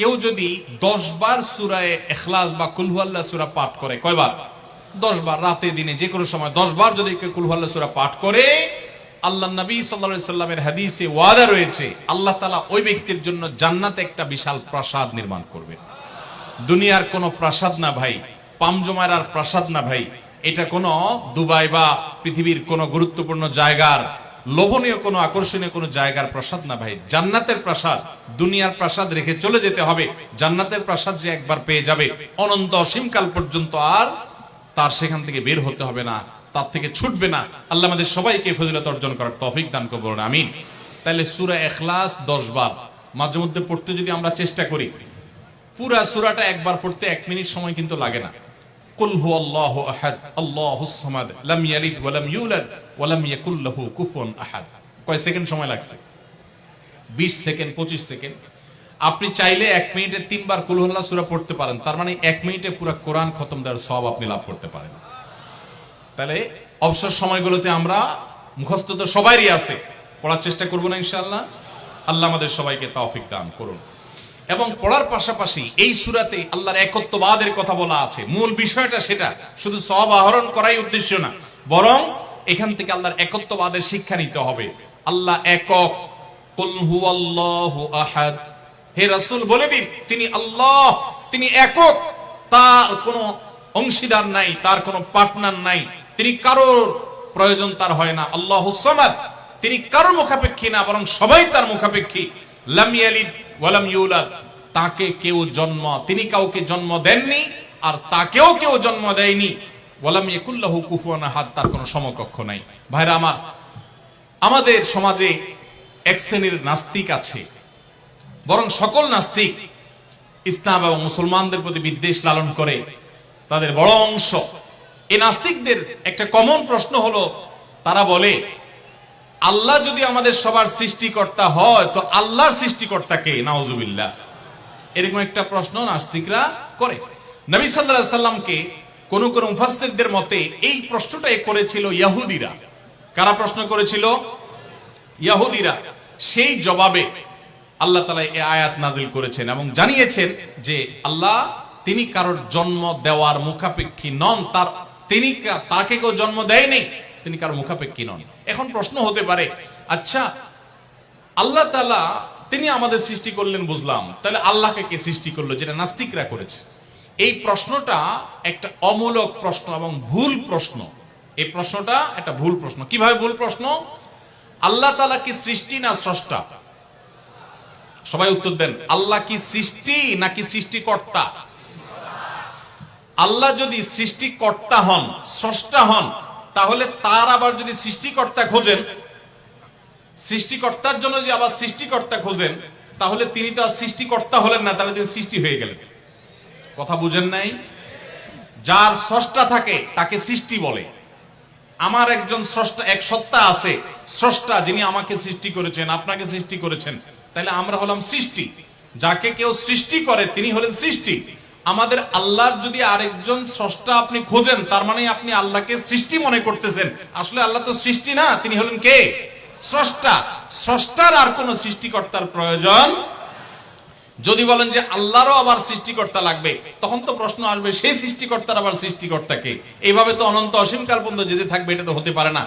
কেউ যদি দশ বার সুরায় এখলাস বা কুলহুয়াল্লাহ সুরা পাঠ করে, কয়বার? দশ বার রাতে, দিনে, যে কোনো সময় দশ বার যদি কেউ কুলহুয়াল্লাহ সুরা পাঠ করে, আল্লাহ নবী সাল্লা সাল্লামের হাদিসে ওয়াদা রয়েছে, আল্লাহ তালা ওই ব্যক্তির জন্য জান্নাতে একটা বিশাল প্রাসাদ নির্মাণ করবে। দুনিয়ার কোনো প্রাসাদ না ভাই পামজমারার প্রাসাদ না ভাই, এটা কোনো দুবাই বা পৃথিবীর কোনো গুরুত্বপূর্ণ জায়গার লোভনীয় কোনো, আকর্ষণীয় কোনো জায়গার প্রাসাদ না ভাই। জান্নাতের প্রাসাদ, দুনিয়ার প্রাসাদ রেখে চলে যেতে হবে। জান্নাতের প্রাসাদ যে একবার পেয়ে যাবে, অনন্ত অসীমকাল পর্যন্ত আর তার সেখান থেকে বের হতে হবে না, তার থেকে ছুটবে না। আল্লাহ আমাদের সবাইকে ফজিলত অর্জন করার তৌফিক দান করব না আমিন। তাহলে সুরা এখলাস দশ বার। মাঝে মধ্যে পড়তে যদি আমরা চেষ্টা করি, পুরা সুরাটা একবার পড়তে এক মিনিট সময় কিন্তু লাগে না। হু আল্লাহ আহাদ, আল্লাহুস সামাদ, লাম ইয়ালিদ ওয়া লাম ইউলাদ ওয়া লাম ইয়াকুল লাহু কয় সেকেন্ড সময় লাগছে? 20 সেকেন্ড 25 সেকেন্ড। আপনি চাইলে এক মিনিটে তিনবার কুল হুল্লাহ সূরা পড়তে পারেন। তার মানে এক মিনিটে পুরো কোরআন খতম দেওয়ার সওয়াব আপনি লাভ করতে পারেন। তাহলে অবসর সময়গুলোতে আমরা মুখস্থ তো সবারই আছে। পড়ার চেষ্টা করব না ইনশাআল্লাহ। আল্লাহ আমাদের সবাইকে তৌফিক দান করুন। এবং পড়ার পাশাপাশি এই সুরাতে আল্লাহর একত্ববাদের কথা বলা আছে। মূল বিষয়টা সেটা, শুধু সব আহরণ করাই উদ্দেশ্য না, বরং এখান থেকে আল্লাহর একত্ববাদের শিক্ষা নিতে হবে। আল্লাহ একক হে রাসূল, বলে দিন, তিনি আল্লাহ, তিনি একক, তার কোনো অংশীদার নাই, তার কোনো পার্টনার নাই। তিনি কারোর প্রয়োজন তার হয় না। আল্লাহ তিনি কারোর মুখাপেক্ষী না, বরং সবাই তার মুখাপেক্ষী। লাম ইয়ালিদ তাকে কেউ জন্ম, তিনি কাউকে জন্ম দেননি, আর তাকেও কেউ জন্ম দেয়নি। ওয়ালাম কুফুয়ান আহাদ, তার কোনো সমকক্ষ নাই। ভাইরা আমার, আমাদের সমাজে এক শ্রেণির নাস্তিক আছে, বরং সকল নাস্তিক ইসলাম এবং মুসলমানদের প্রতি বিদ্বেষ লালন করে। তাদের বড় অংশ, এই নাস্তিকদের একটা কমন প্রশ্ন হলো, তারা বলে আল্লাহ যদি আমাদের সবার সৃষ্টিকর্তা হয়, তো আল্লাহর সৃষ্টিকর্তা কে? নাউজুবিল্লাহ। এরকম একটা প্রশ্ন নাস্তিকরা করে। নবী সাল্লাল্লাহু সাল্লামকে কোন কোন মুফাসসিরদের মতে এই প্রশ্নটাই করেছিল ইহুদিরা কারা প্রশ্ন করেছিল? ইহুদিরা সেই জবাবে আল্লাহ তালা এই আয়াত নাজিল করেছেন এবং জানিয়েছেন যে আল্লাহ তিনি কারোর জন্ম দেওয়ার মুখাপেক্ষী নন, তার তিনি তাকে কেউ জন্ম দেয়নি। তিনি কারোর মুখাপেক্ষী নন। এখন প্রশ্ন হতে পারে আচ্ছা আল্লাহ তালা তিনি আমাদের সৃষ্টি করলেন বুঝলাম, তাহলে আল্লাহকে কে সৃষ্টি করল যেটা নাস্তিকরা করেছে? এই প্রশ্নটা একটা অমূলক প্রশ্ন এবং ভুল প্রশ্ন। এই প্রশ্নটা একটা ভুল প্রশ্ন। কীভাবে ভুল প্রশ্ন? আল্লাহ তালা কি সৃষ্টি না স্রষ্টা? সবাই উত্তর দেন, আল্লাহ কি সৃষ্টি নাকি সৃষ্টিকর্তা? আল্লাহ যদি সৃষ্টিকর্তা হন, স্রষ্টা হন তাহলে তার আবার যদি সৃষ্টিকর্তা খোঁজেন, সৃষ্টিকর্তার জন্য যদি আবার সৃষ্টিকর্তা খোঁজেন, তাহলে তিনি তো আর সৃষ্টিকর্তা হলেন না, তাহলে তিনি সৃষ্টি হয়ে গেলেন। কথা বুঝেন নাই? যার স্রষ্টা থাকে, তাকে সৃষ্টি বলে। আমার একজন স্রষ্টা, এক সত্তা আছে, স্রষ্টা যিনি আমাকে সৃষ্টি করেছেন, আপনাকে সৃষ্টি করেছেন, তাহলে আমরা হলাম সৃষ্টি। যাকে কেউ সৃষ্টি করে, তিনি হলেন সৃষ্টি। আমাদের আল্লাহর যদি আরেকজন স্রষ্টা আপনি খোঁজেন, তার মানে আপনি আল্লাহকে সৃষ্টি মনে করতেছেন। আসলে আল্লাহ তো সৃষ্টি না, তিনি হলেন কে? স্রষ্টা। স্রষ্টার আর কোন সৃষ্টিকর্তার প্রয়োজন? যদি বলেন যে আল্লাহরও আবার সৃষ্টিকর্তা লাগবে, তখন তো প্রশ্ন আসবে, সেই সৃষ্টিকর্তার আবার সৃষ্টিকর্তাকে এইভাবে তো অনন্ত অসীমকাল পর্যন্ত যেতে থাকবে, এটা তো হতে পারে না।